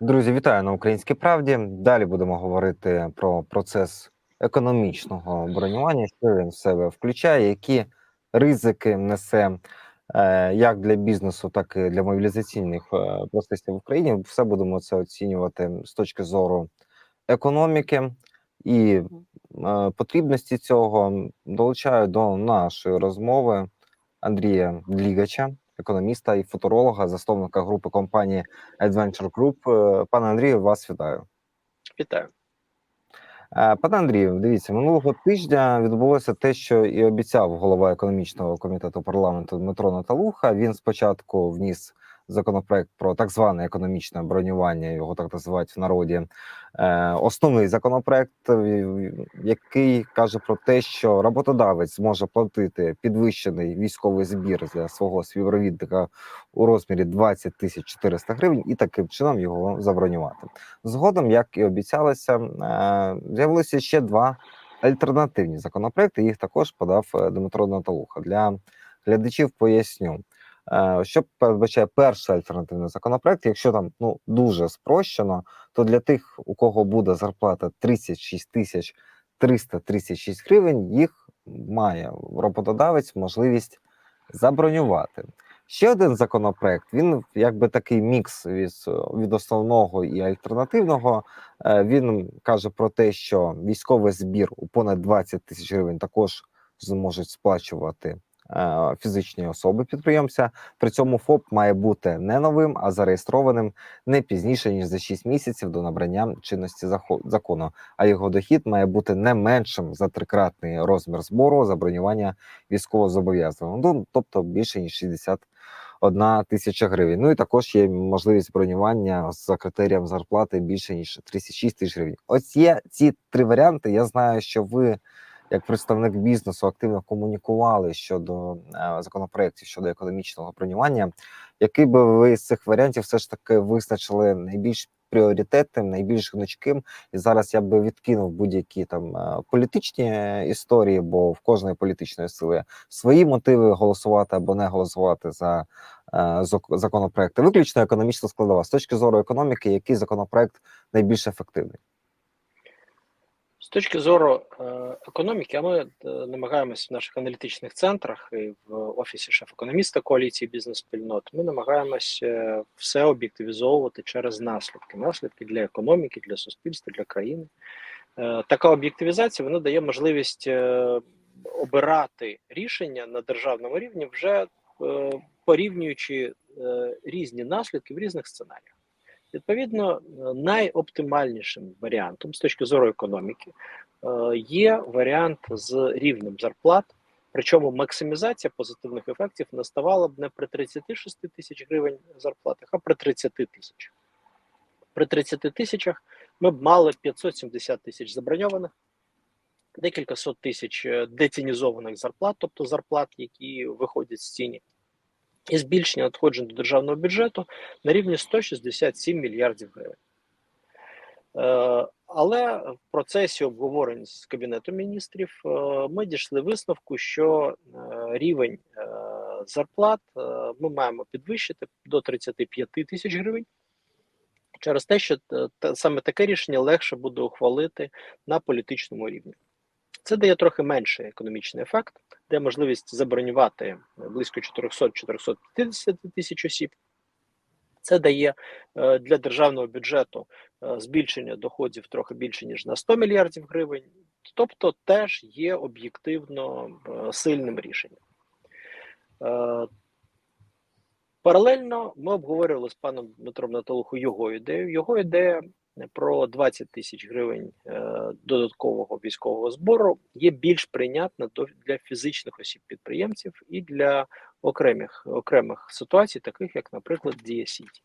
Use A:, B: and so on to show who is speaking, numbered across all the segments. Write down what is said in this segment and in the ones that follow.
A: Друзі, вітаю на Українській правді. Далі будемо говорити про процес економічного бронювання, що він в себе включає, які ризики несе е, як для бізнесу, так і для мобілізаційних е, процесів в Україні. Все будемо це оцінювати з точки зору економіки і е, потрібності цього. Долучаю до нашої розмови Андрія Длігача, економіста і футуролога, засновника групи компанії Adventure Group. Е, Пане Андрію, вас вітаю.
B: Вітаю.
A: Е, Пане Андрію, дивіться, минулого тижня відбулося те, що і обіцяв голова економічного комітету парламенту Дмитро Наталуха. Він спочатку вніс законопроект про так зване економічне бронювання, його так називають в народі. Е, Основний законопроект, е, який каже про те, що роботодавець зможе платити підвищений військовий збір для свого співробітника у розмірі 20 тисяч 400 гривень, і таким чином його забронювати. Згодом, як і обіцялося, е, з'явилися ще два альтернативні законопроекти. Їх також подав Дмитро Наталуха. Для глядачів поясню. Е, Що передбачає перший альтернативний законопроект? Якщо там ну дуже спрощено, то для тих, у кого буде зарплата 36 тисяч 336 гривень, їх має роботодавець можливість забронювати. Ще один законопроект. Він якби такий мікс від, від основного і альтернативного. Е, Він каже про те, що військовий збір у понад 20 тисяч гривень також зможуть сплачувати е, фізичні особи підприємця. При цьому ФОП має бути не новим, а зареєстрованим не пізніше ніж за 6 місяців до набрання чинності закону. А його дохід має бути не меншим за трикратний розмір збору за бронювання військовозобов'язаного. Ну тобто більше ніж 61 тисяча гривень. Ну і також є можливість бронювання за критерієм зарплати більше ніж 36 тисяч гривень. Ось є ці три варіанти. Я знаю, що ви. Як представник бізнесу активно комунікували щодо е, законопроєктів щодо економічного бронювання, який би ви з цих варіантів все ж таки визначили найбільш пріоритетним, найбільш гнучким, і зараз я би відкинув будь-які там е, політичні історії, бо в кожної політичної сили свої мотиви голосувати або не голосувати за е, законопроекти. Виключно економічна складова. З точки зору економіки, який законопроект найбільш ефективний?
B: З точки зору е, економіки, ми е, намагаємося в наших аналітичних центрах і в офісі шеф-економіста коаліції бізнес-спільнот. Ми намагаємося е, все об'єктивізовувати через наслідки. Наслідки для економіки, для суспільства, для країни. Така об'єктивізація вона дає можливість обирати рішення на державному рівні, вже порівнюючи різні наслідки в різних сценаріях. Відповідно, найоптимальнішим варіантом з точки зору економіки е, є варіант з рівнем зарплат. Причому максимізація позитивних ефектів наставала б не при 36 тисяч гривень зарплатах, а при 30 тисяч. При 30 тисячах ми б мали 570 тисяч заброньованих, декілька сот тисяч е, децінізованих зарплат, тобто зарплат, які виходять з ціні, і збільшення надходжень до державного бюджету на рівні 167 мільярдів гривень. Е, Але в процесі обговорень з Кабінетом міністрів е, ми дійшли висновку, що е, рівень зарплат ми маємо підвищити до 35 тисяч гривень через те, що саме таке рішення легше буде ухвалити на політичному рівні. Це дає трохи менший економічний ефект, де можливість забронювати близько 400-450 тисяч осіб. Це дає е, для державного бюджету е, збільшення доходів трохи більше ніж на 100 мільярдів гривень, тобто теж є об'єктивно е, сильним рішенням. Паралельно ми обговорювали з паном Дмитром Наталухою його ідею. Його ідея про 20 тисяч гривень е, додаткового військового збору є більш прийнятна для фізичних осіб підприємців і для окремих окремих ситуацій, таких як, наприклад, Дія Сіті.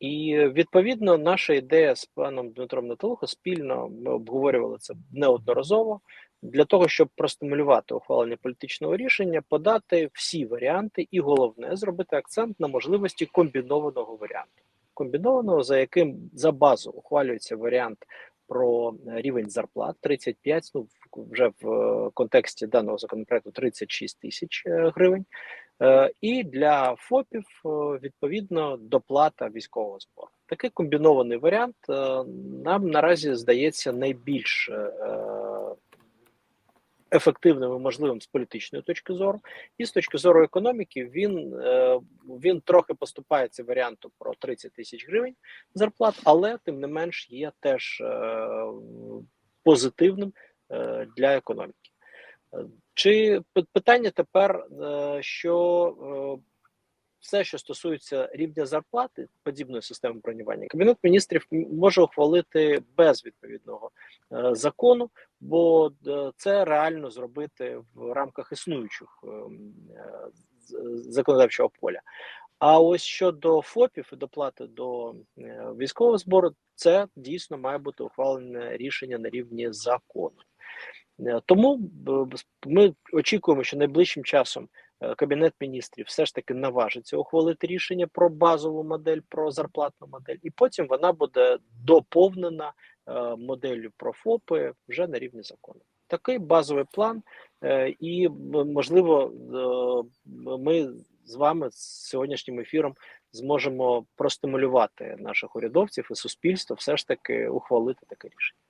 B: І е, відповідно наша ідея з паном Дмитром Наталухо спільно ми обговорювали це неодноразово для того, щоб простимулювати ухвалення політичного рішення, подати всі варіанти, і головне зробити акцент на можливості комбінованого варіанту. Комбінованого, за яким за базу ухвалюється варіант про е, рівень зарплат 35, ну вже в е, контексті даного законопроекту 36 тисяч е, гривень. І для ФОПів відповідно доплата військового збору. Такий комбінований варіант нам наразі здається найбільш ефективним і можливим з політичної точки зору, і з точки зору економіки він, е, він трохи поступається варіанту про 30 тисяч гривень зарплат, але тим не менш є теж е, позитивним е, для економіки. Чи питання тепер, що все, що стосується рівня зарплати подібної системи бронювання, кабінет міністрів може ухвалити без відповідного е, закону, бо е, це реально зробити в рамках існуючих е, законодавчого поля. А ось щодо ФОПів і доплати до військового збору, це дійсно має бути ухвалене рішення на рівні закону. Тому ми очікуємо, що найближчим часом Кабінет міністрів все ж таки наважиться ухвалити рішення про базову модель, про зарплатну модель, і потім вона буде доповнена е, моделлю про ФОПи вже на рівні закону. Такий базовий план, е, і можливо, е, ми з вами з сьогоднішнім ефіром зможемо простимулювати наших урядовців і суспільство все ж таки ухвалити таке рішення.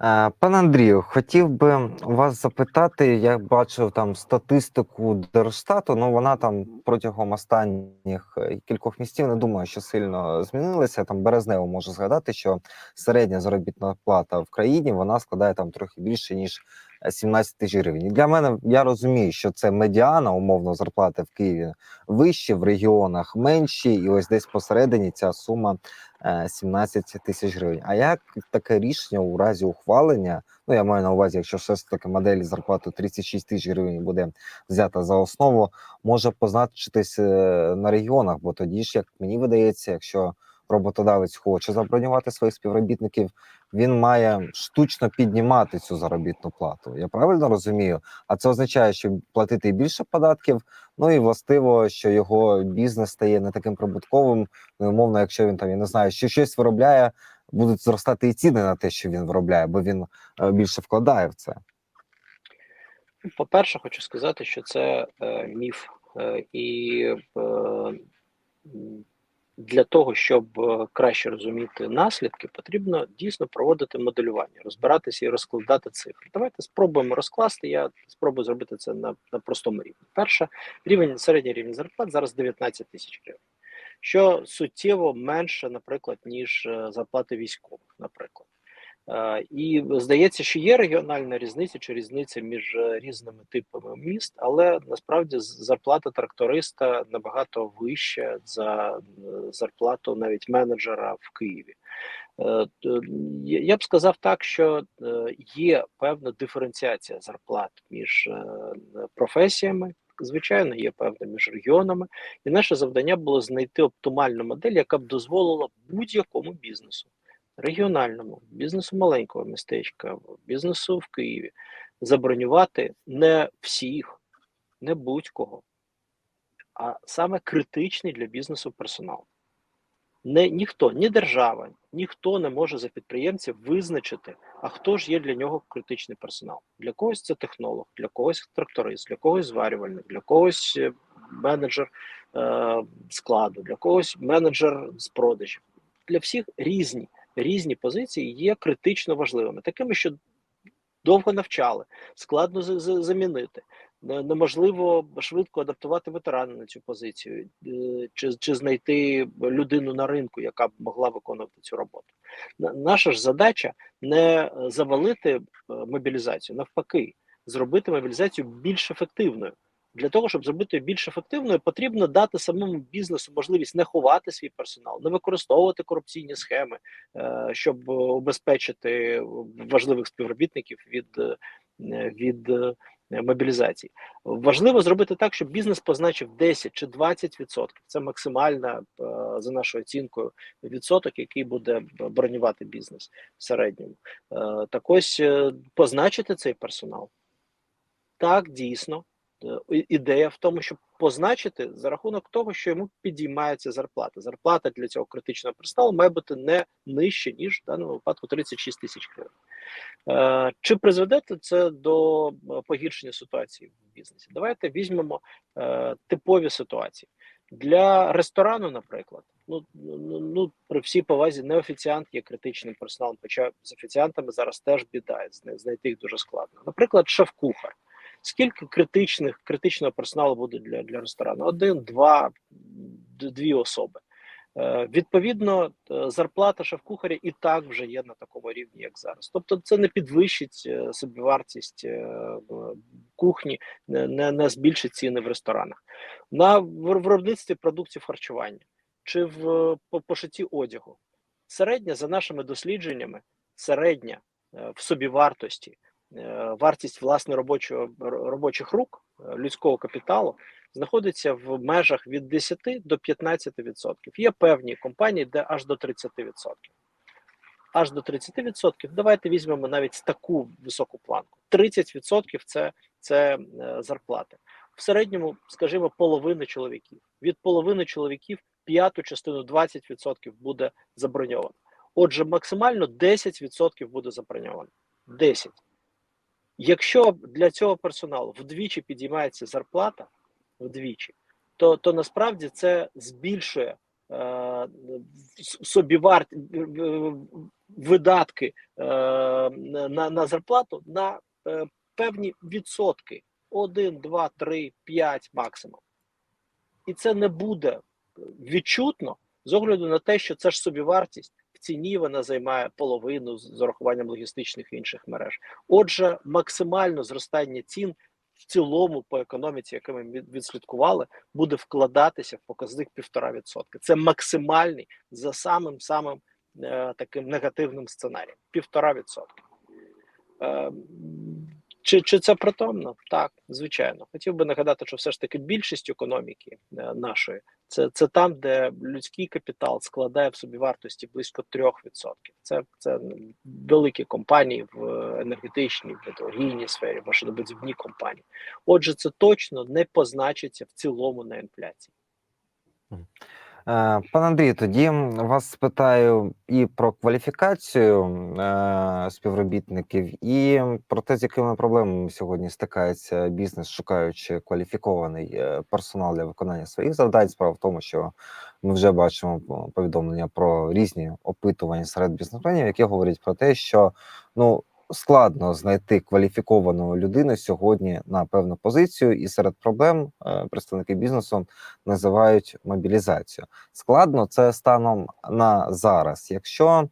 A: Е, Пане Андрію, хотів би вас запитати, я бачив там статистику Держстату, ну вона там протягом останніх е, кількох місяців не думаю, що сильно змінилася. Там березнево можу згадати, що середня заробітна плата в країні вона складає там трохи більше ніж е, 17 тисяч гривень. Для мене я розумію, що це медіана умовно зарплати в Києві вищі, в регіонах менші, і ось десь посередині ця сума е, 17 тисяч гривень. А як таке рішення у разі ухвалення? Ну я маю на увазі, якщо все ж таки модель зарплати 36 тисяч гривень буде взята за основу, може позначитись е, на регіонах, бо тоді ж, як мені видається, якщо роботодавець хоче забронювати своїх співробітників, він має штучно піднімати цю заробітну плату. Я правильно розумію? А це означає, що платити більше податків, ну і властиво, що його бізнес стає не таким прибутковим. Ну, умовно, якщо він там я не знаю, що щось виробляє, будуть зростати і ціни на те, що він виробляє, бо він е, більше вкладає в це.
B: Ну, По-перше, хочу сказати, що це е, міф, е, і е, для того, щоб е, краще розуміти наслідки, потрібно дійсно проводити моделювання, розбиратися і розкладати цифри. Давайте спробуємо розкласти. Я спробую зробити це на, на простому рівні. Перше, рівень середній рівень зарплат зараз 19 тисяч гривень, що суттєво менше, наприклад, ніж е, зарплати військових, наприклад. І здається, що є регіональна різниця чи різниця між е, різними типами міст, але насправді зарплата тракториста набагато вища за е, зарплату навіть менеджера в Києві. Е, я- б сказав так, що є певна диференціація зарплат між професіями. Звичайно, є певна між регіонами, і наше завдання було знайти оптимальну модель, яка б дозволила будь-якому бізнесу регіональному, бізнесу маленького містечка, бізнесу в Києві забронювати не всіх, не будь-кого, а саме критичний для бізнесу персонал. Не, ніхто, ні держава, ніхто не може за підприємців визначити, а хто ж є для нього критичний персонал. Для когось це технолог, для когось тракторист, для когось зварювальник, для когось е, менеджер е, складу, для когось менеджер з продажів. Для всіх різні різні позиції є критично важливими, такими, що довго навчали, складно за- за- замінити. Неможливо швидко адаптувати ветерана на цю позицію, е, чи, чи знайти людину на ринку, яка б могла виконувати цю роботу. Наша ж задача не завалити е, мобілізацію, навпаки, зробити мобілізацію більш ефективною. Для того, щоб зробити більш ефективною, потрібно дати самому бізнесу можливість не ховати свій персонал, не використовувати корупційні схеми, е, щоб убезпечити важливих співробітників від, е, від е, мобілізації. Важливо зробити так, щоб бізнес позначив 10 чи 20 відсотків. Це максимальна за нашою оцінкою відсоток, який буде бронювати бізнес в середньому. Так ось позначити цей персонал. Так, дійсно. Е, Ідея в тому, щоб позначити за рахунок того, що йому підіймається зарплата. Зарплата для цього критичного персоналу має бути не нижче, ніж в даному випадку 36 тисяч гривень. Е, Чи призведе це до е, погіршення ситуації в бізнесі? Давайте візьмемо типові ситуації. Для ресторану, наприклад, ну, ну, ну при всій повазі, не офіціант є критичним персоналом, хоча з офіціантами зараз теж біда, знайти їх дуже складно. Наприклад, шеф-кухар. Скільки критичних критичного персоналу буде для, для ресторану? Один, два, дві особи. Е, Відповідно, е, зарплата шеф-кухаря і так вже є на такому рівні, як зараз. Тобто, це не підвищить е, собівартість кухні, не, не, збільшить ціни в ресторанах. На виробництві продуктів харчування чи в по- пошитті одягу. Середня, за нашими дослідженнями, середня в собівартості, вартість власне робочого робочих рук е, людського капіталу знаходиться в межах від 10 до 15%. Є певні компанії, де аж до 30%. Аж до 30%. Давайте візьмемо навіть таку високу планку. 30% це, це е, зарплати. В середньому, скажімо, половина чоловіків. Від половини чоловіків п'яту частину 20% буде заброньовано. Отже, максимально 10% буде заброньовано. 10. Якщо для цього персоналу вдвічі підіймається зарплата, вдвічі, то, то насправді це збільшує е, собіварт е, видатки е, на, на зарплату на е, певні відсотки: 1, 2, 3, 5 максимум. І це не буде відчутно з огляду на те, що це ж собівартість. Ціні вона займає половину з з урахуванням логістичних і інших мереж. Отже, максимально зростання цін в цілому по економіці, яке ми відслідкували, буде вкладатися в показник 1,5%. Це максимальний за самим самим е, таким негативним сценарієм. 1,5%. Е, чи, чи це притомно? Так, звичайно. Хотів би нагадати, що все ж таки більшість економіки е, нашої це, це там, де людський капітал складає в собі вартості близько 3%. Це, це великі компанії в енергетичній, в металургійній сфері, машинобудівні компанії. Отже, це точно не позначиться в цілому на інфляції.
A: Е, Пане Андрію, тоді вас спитаю і про кваліфікацію е, співробітників, і про те, з якими проблемами сьогодні стикається бізнес, шукаючи кваліфікований е, персонал для виконання своїх завдань. Справа в тому, що ми вже бачимо повідомлення про різні опитування серед бізнесменів, які говорять про те, що ну складно знайти кваліфіковану людину сьогодні на певну позицію, і серед проблем е, представники бізнесу називають мобілізацію. Складно це станом на зараз. Якщо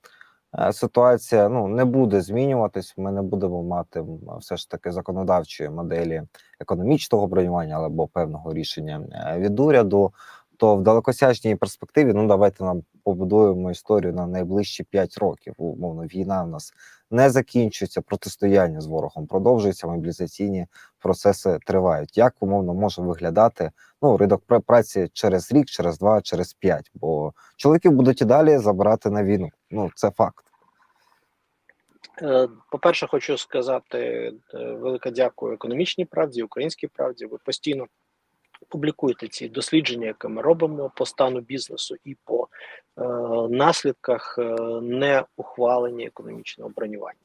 A: е, ситуація ну не буде змінюватись, ми не будемо мати все ж таки законодавчої моделі економічного бронювання або певного рішення е, від уряду. То в далекосяжній перспективі, ну давайте нам побудуємо історію на найближчі 5 років. Умовно, війна в нас не закінчується, протистояння з ворогом продовжується, мобілізаційні процеси тривають. Як умовно може виглядати ну, ринок праці через рік, через два, через п'ять. Бо чоловіків будуть і далі забирати на війну. Ну це факт.
B: Е, По-перше, хочу сказати е, велике дякую економічній правді, українській правді. Ви постійно публікуєте ці дослідження, які ми робимо по стану бізнесу і по е, наслідках е, неухвалення економічного бронювання.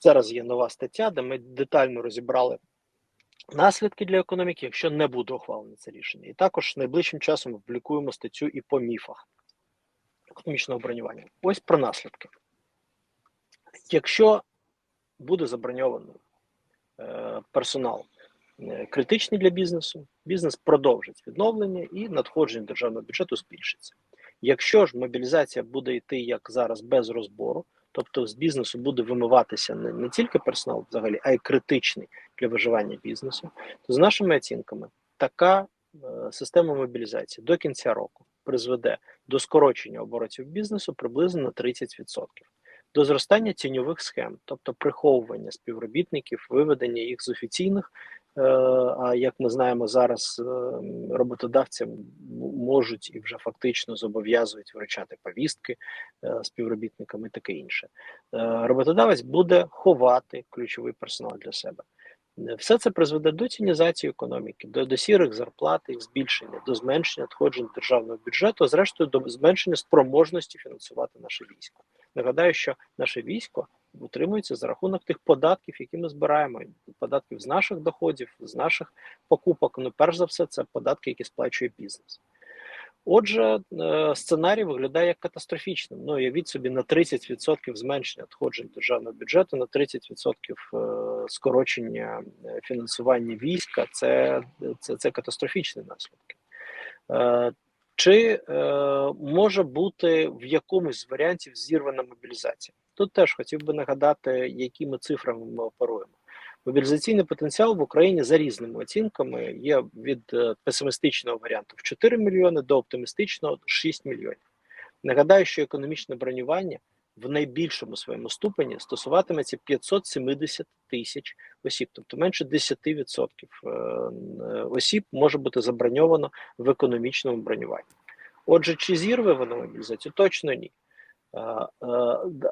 B: Зараз є нова стаття, де ми детально розібрали наслідки для економіки, якщо не буде ухвалено це рішення. І також найближчим часом публікуємо статтю і по міфах економічного бронювання. Ось про наслідки. Якщо буде заброньований е, персонал е, критичний для бізнесу, бізнес продовжить відновлення і надходження державного бюджету збільшиться. Якщо ж мобілізація буде йти як зараз без розбору, тобто з бізнесу буде вимиватися не, не тільки персонал взагалі, а й критичний для виживання бізнесу, то з нашими оцінками така е, система мобілізації до кінця року призведе до скорочення оборотів бізнесу приблизно на 30%. До зростання тіньових схем, тобто приховування співробітників, виведення їх з офіційних. Е, А як ми знаємо, зараз е, роботодавцям можуть і вже фактично зобов'язують вручати повістки е, співробітникам і таке інше. Роботодавець буде ховати ключовий персонал для себе. Все це призведе до тінізації економіки, до, до сірих зарплат, їх збільшення, до зменшення надходжень державного бюджету, а зрештою до зменшення спроможності фінансувати наше військо. Нагадаю, що наше військо утримується за рахунок тих податків, які ми збираємо. Податків з наших доходів, з наших покупок. Ну, перш за все, це податки, які сплачує бізнес. Отже, е, сценарій виглядає як катастрофічним. Ну, уявіть собі на 30% зменшення надходжень державного бюджету, на 30% е, скорочення е, фінансування війська це, це, це катастрофічні наслідки. Чи може бути в якомусь з варіантів зірвана мобілізація? Тут теж хотів би нагадати, якими цифрами ми оперуємо. Мобілізаційний потенціал в Україні за різними оцінками є від е, песимістичного варіанту в 4 мільйони до оптимістичного 6 мільйонів. Нагадаю, що економічне бронювання в найбільшому своєму ступені стосуватиметься 570 тисяч осіб, тобто менше 10% е, осіб може бути заброньовано в економічному бронюванні. Отже, чи зірве воно мобілізацію? Точно ні. Е, е,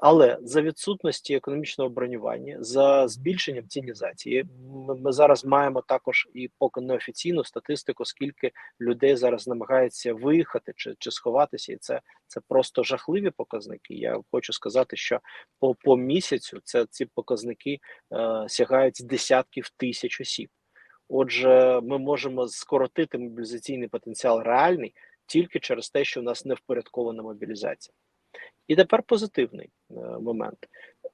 B: Але за відсутності економічного бронювання, за збільшенням цінізації, ми, зараз маємо також і поки неофіційну статистику, скільки людей зараз намагається виїхати чи, чи сховатися, і це, це просто жахливі показники. Я хочу сказати, що по, по місяцю це ці показники е, сягають десятків тисяч осіб. Отже, ми можемо скоротити мобілізаційний потенціал реальний тільки через те, що в нас не впорядкована мобілізація. І тепер позитивний е, момент.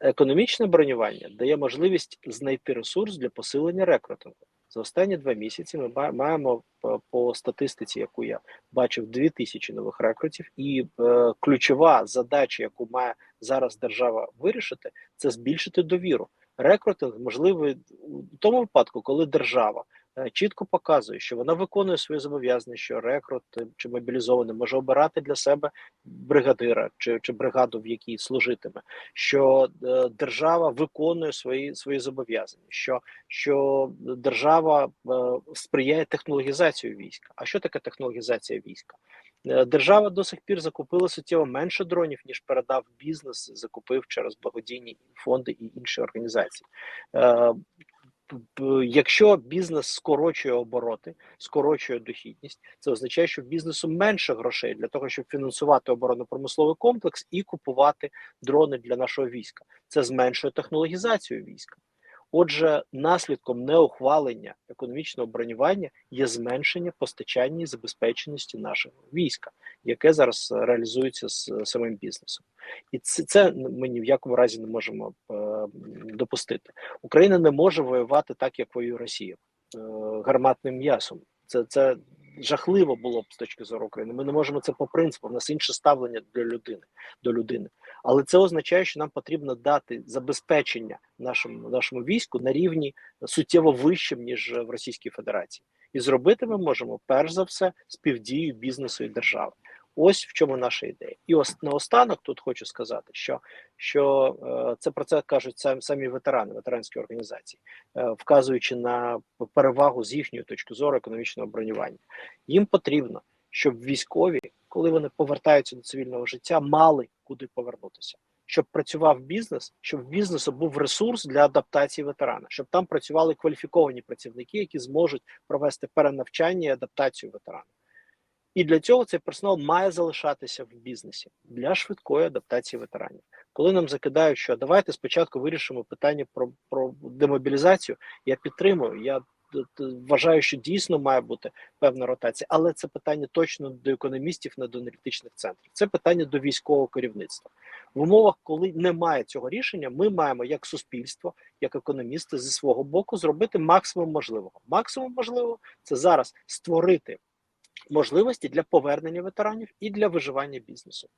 B: Економічне бронювання дає можливість знайти ресурс для посилення рекрутингу. За останні два місяці ми маємо по, по статистиці, яку я бачив, 2000 нових рекрутів, і е, ключова задача, яку має зараз держава вирішити, це збільшити довіру. Рекрутинг можливий у тому випадку, коли держава е, чітко показує, що вона виконує свої зобов'язання, що рекрут е, чи мобілізований може обирати для себе бригадира чи, чи бригаду, в якій служитиме, що е, держава виконує свої свої зобов'язання, що, що держава е, сприяє технологізацію війська. А що таке технологізація війська? Е, Держава до сих пір закупила суттєво менше дронів, ніж передав бізнес, закупив через благодійні фонди і інші організації. Якщо бізнес скорочує обороти, скорочує дохідність, це означає, що бізнесу менше грошей для того, щоб фінансувати оборонно-промисловий комплекс і купувати дрони для нашого війська. Це зменшує технологізацію війська. Отже, наслідком неухвалення економічного бронювання є зменшення постачання і забезпеченості нашого війська, яке зараз е, реалізується з е, самим бізнесом, і це, це ми ні в якому разі не можемо е, допустити. Україна не може воювати так, як воює Росія е, гарматним м'ясом. Це, це жахливо було б з точки зору України. Ми не можемо це по принципу. В нас інше ставлення для людини до людини. Але це означає, що нам потрібно дати забезпечення нашому нашому війську на рівні суттєво вищим ніж в Російській Федерації, і зробити ми можемо перш за все співдію бізнесу і держави. Ось в чому наша ідея. І ос наостанок тут хочу сказати, що що е, це про це кажуть самі, самі ветерани, ветеранські організації, е, вказуючи на перевагу з їхньої точки зору економічного бронювання. Їм потрібно, щоб військові, коли вони повертаються до цивільного життя, мали куди повернутися. Щоб працював бізнес, щоб в бізнесу був ресурс для адаптації ветерана, щоб там працювали кваліфіковані працівники, які зможуть провести перенавчання і адаптацію ветерана. І для цього цей персонал має залишатися в бізнесі для швидкої адаптації ветеранів. Коли нам закидають, що давайте спочатку вирішимо питання про, про демобілізацію, я підтримую. Я вважаю, що дійсно має бути певна ротація, але це питання точно до економістів, не до аналітичних центрів. Це питання до військового керівництва. В умовах, коли немає цього рішення, ми маємо як суспільство, як економісти зі свого боку зробити максимум можливого. Максимум можливого це зараз створити можливості для повернення ветеранів і для виживання бізнесу.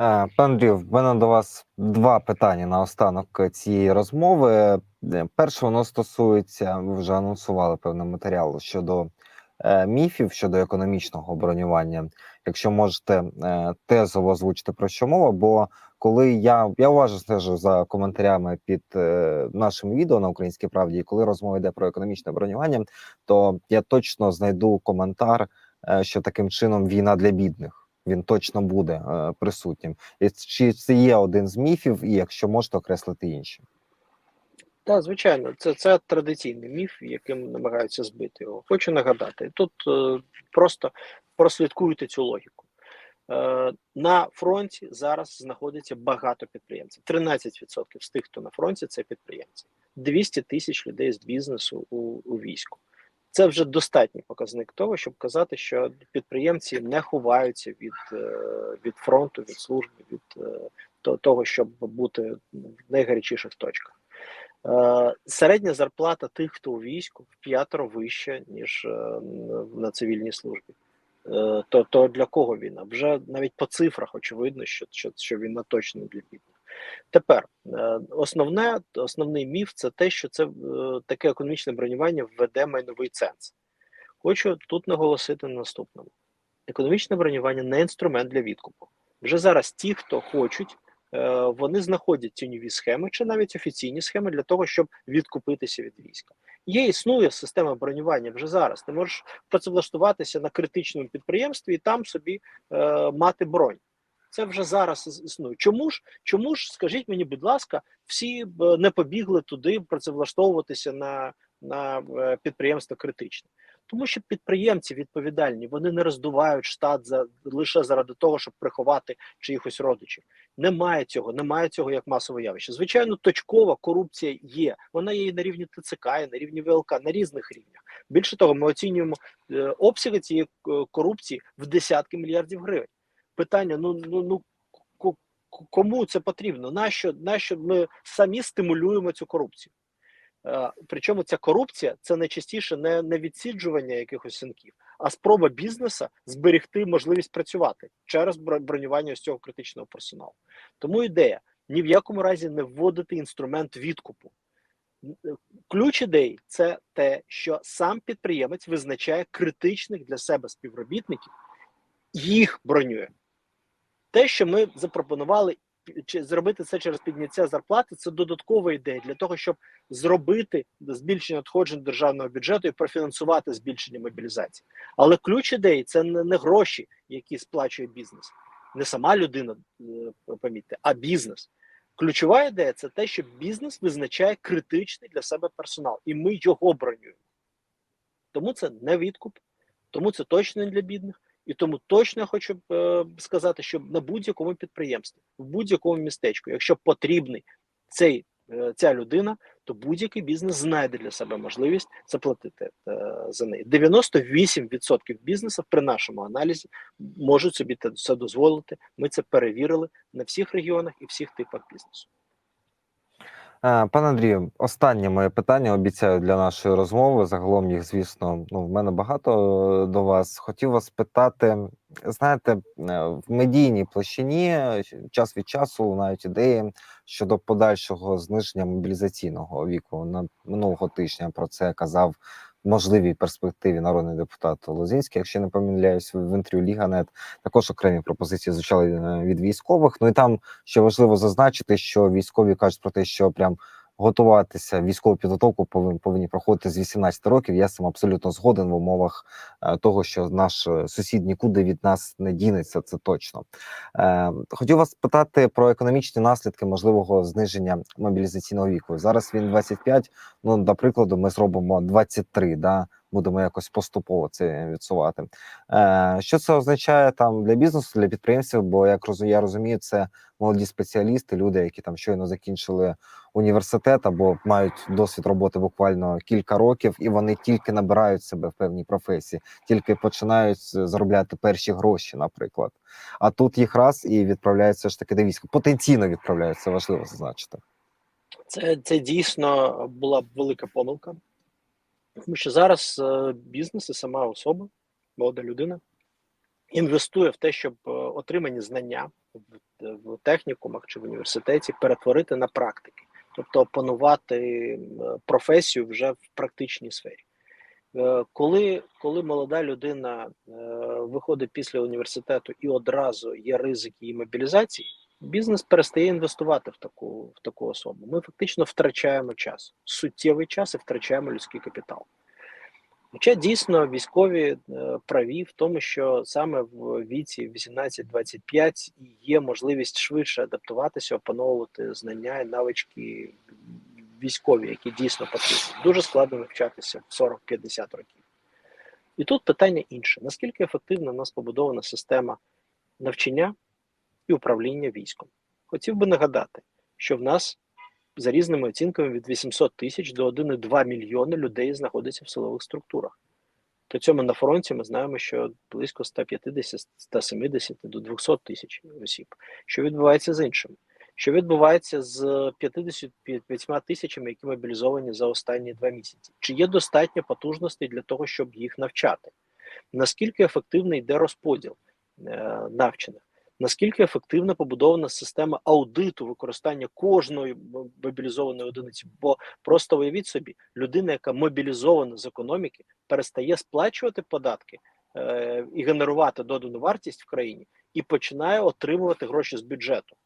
A: Е, Пан Андрію, в мене до вас два питання на останок цієї розмови. Е, Перше, воно стосується, ви вже анонсували певний матеріал щодо міфів щодо економічного бронювання. Якщо можете е, тезово озвучити про що мова, бо коли я, я уважно стежу за коментарями під е, нашим відео на українській правді, і коли розмова йде про економічне бронювання, то я точно знайду коментар, е, що таким чином війна для бідних. Він точно буде е, присутнім. І чи це є один з міфів, і якщо можете окреслити інші?
B: Так, звичайно, це, це традиційний міф, яким намагаються збити його. Хочу нагадати, тут е, просто прослідкуйте цю логіку. Е, На фронті зараз знаходиться багато підприємців. 13% з тих, хто на фронті, це підприємці. 200 тисяч людей з бізнесу у, у війську. Це вже достатній показник того, щоб казати, що підприємці не ховаються від, е, від фронту, від служби, від е, того, щоб бути в найгарячіших точках. Е, Середня зарплата тих, хто у війську, в п'ятеро вища, ніж е, на цивільній службі. Е, То, то для кого війна? Вже навіть по цифрах очевидно, що, що, що війна точно для бідних. Тепер основне, основний міф це те, що це таке економічне бронювання введе майновий ценз. Хочу тут наголосити на наступному: економічне бронювання не інструмент для відкупу. Вже зараз ті, хто хочуть, вони знаходять тіньові схеми чи навіть офіційні схеми для того, щоб відкупитися від війська. Є існує система бронювання вже зараз. Ти можеш працевлаштуватися на критичному підприємстві і там собі е, мати бронь. Це вже зараз існує. Чому ж, чому ж, скажіть мені, будь ласка, всі б не побігли туди працевлаштовуватися на, на е, підприємство критичне? Тому що підприємці відповідальні, вони не роздувають штат за лише заради того, щоб приховати чиїхось родичів. Немає цього, немає цього як масове явище. Звичайно, точкова корупція є. Вона є і на рівні ТЦК, і на рівні ВЛК, на різних рівнях. Більше того, ми оцінюємо е, обсяги цієї е, корупції в десятки мільярдів гривень. Питання: ну ну ну ко- ко- кому це потрібно? Нащо, нащо ми самі стимулюємо цю корупцію? Е, Причому ця корупція це найчастіше не, не відсіджування якихось синків, а спроба бізнеса зберегти можливість працювати через бро- бронювання ось цього критичного персоналу. Тому ідея ні в якому разі не вводити інструмент відкупу. Е, Ключ ідеї це те, що сам підприємець визначає критичних для себе співробітників, їх бронює. Те, що ми запропонували зробити це через підняття зарплати, це додаткова ідея для того, щоб зробити збільшення надходжень державного бюджету і профінансувати збільшення мобілізації. Але ключ ідеї це не, гроші, які сплачує бізнес, не сама людина, е, помітьте, а бізнес. Ключова ідея це те, що бізнес визначає критичний для себе персонал, і ми його бронюємо. Тому це не відкуп, тому це точно не для бідних. І тому точно хочу е, сказати, що на будь-якому підприємстві, в будь-якому містечку, якщо потрібний цей, е, ця людина, то будь-який бізнес знайде для себе можливість заплатити е, за неї. 98% бізнесів при нашому аналізі можуть собі це дозволити. Ми це перевірили на всіх регіонах і всіх типах бізнесу.
A: Е, Пане Андрію, останнє моє питання обіцяю для нашої розмови. Загалом їх, звісно, ну в мене багато е, до вас. Хотів вас питати. Знаєте, е, в медійній площині час від часу лунають ідеї щодо подальшого зниження мобілізаційного віку. На минулого тижня про це казав можливій перспективі народний депутат Лозінський, якщо не помиляюсь, в інтерв'ю Ліганет. Також окремі пропозиції звучали е, від військових. Ну і там ще важливо зазначити, що військові кажуть про те, що прям готуватися військову підготовку повинні, повинні проходити з 18 років. Я сам абсолютно згоден в умовах е, того, що наш сусід нікуди від нас не дінеться. Це точно. Е, хотів вас питати про економічні наслідки можливого зниження мобілізаційного віку. Зараз він 25, Ну, до прикладу, ми зробимо 23, да. Будемо якось поступово це відсувати. Е, що це означає там для бізнесу, для підприємців? Бо як я розумію, це молоді спеціалісти, люди, які там щойно закінчили університет або мають досвід роботи буквально кілька років, і вони тільки набирають себе в певній професії, тільки починають заробляти перші гроші, наприклад. А тут їх раз і відправляються ж таки до війська. Потенційно відправляються, важливо зазначити.
B: Це, це дійсно була велика помилка, тому що зараз е, бізнес і сама особа, молода людина, інвестує в те, щоб е, отримані знання в, технікумах чи в університеті перетворити на практики, тобто опанувати професію вже в практичній сфері. Е, Коли, коли молода людина виходить після університету і одразу є ризики її мобілізації, бізнес перестає інвестувати в таку, в таку особу. Ми фактично втрачаємо час, суттєвий час і втрачаємо людський капітал. Хоча дійсно військові е, праві в тому, що саме в віці 18-25 є можливість швидше адаптуватися, опановувати знання і навички військові, які дійсно потрібні. Дуже складно навчатися в 40-50 років. І тут питання інше: наскільки ефективно в нас побудована система навчання і управління військом. Хотів би нагадати, що в нас за різними оцінками від 800 тисяч до 1,2 мільйони людей знаходиться в силових структурах. При цьому на фронті ми знаємо, що близько 150, 170 до 200 тисяч осіб. Що відбувається з іншими? Що відбувається з 55 тисячами, які мобілізовані за останні два місяці? Чи є достатньо потужностей для того, щоб їх навчати? Наскільки ефективно йде розподіл е, навчених? Наскільки ефективно побудована система аудиту використання кожної мобілізованої одиниці? Бо просто уявіть собі, людина, яка мобілізована з економіки, перестає сплачувати податки е, і генерувати додану вартість в країні, і починає отримувати гроші з бюджету.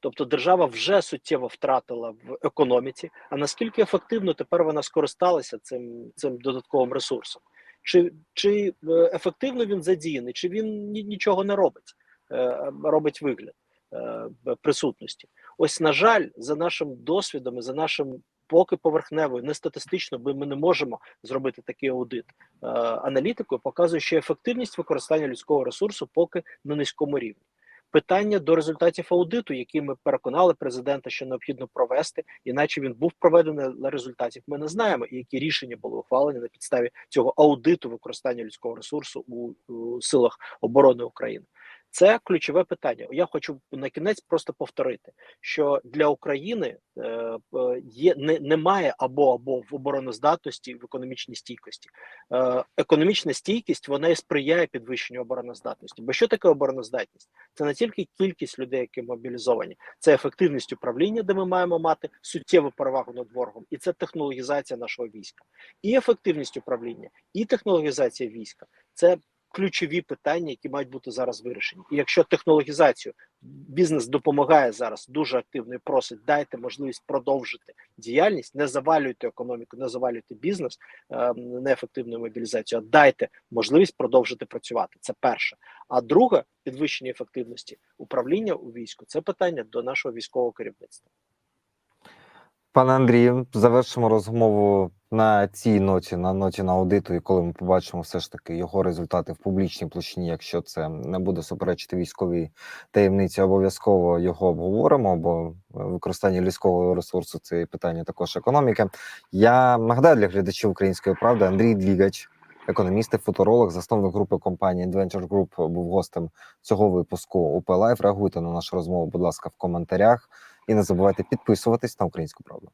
B: Тобто держава вже суттєво втратила в економіці. А наскільки ефективно тепер вона скористалася цим, цим додатковим ресурсом? Чи, чи е, ефективно він задіяний, чи він нічого не робить, робить вигляд е, присутності? Ось, на жаль, за нашим досвідом, і за нашим поки поверхневою, не статистично, бо ми не можемо зробити такий аудит. Е, аналітикою показує, що ефективність використання людського ресурсу поки на низькому рівні. Питання до результатів аудиту, які ми переконали президента, що необхідно провести, іначе він був проведений, але результатів ми не знаємо, і які рішення були ухвалені на підставі цього аудиту використання людського ресурсу у, у силах оборони України. Це ключове питання. Я хочу на кінець просто повторити, що для України е, е, є не, немає або або в обороноздатності в економічній стійкості. Е, економічна стійкість вона і сприяє підвищенню обороноздатності. Бо що таке обороноздатність? Це не тільки кількість людей, які мобілізовані, це ефективність управління, де ми маємо мати суттєву перевагу над ворогом, і це технологізація нашого війська, і ефективність управління, і технологізація війська. Це ключові питання, які мають бути зараз вирішені. І якщо технологізацію бізнес допомагає зараз дуже активно і просить, дайте можливість продовжити діяльність, не завалюйте економіку, не завалюйте бізнес е, неефективною мобілізацією, а дайте можливість продовжити працювати. Це перше. А друге підвищення ефективності управління у війську це питання до нашого військового керівництва.
A: Пане Андрію, завершимо розмову на цій ноті, на ноті на аудиту, і коли ми побачимо все ж таки його результати в публічній площині, якщо це не буде суперечити військовій таємниці, обов'язково його обговоримо, бо використання людського ресурсу це питання також економіки. Я нагадаю для глядачів української правди Андрій Двігач, економіст і футуролог, засновник групи компанії Adventure Group, був гостем цього випуску УП Лайф. Реагуйте на нашу розмову, будь ласка, в коментарях. І не забувайте підписуватись на українську правду.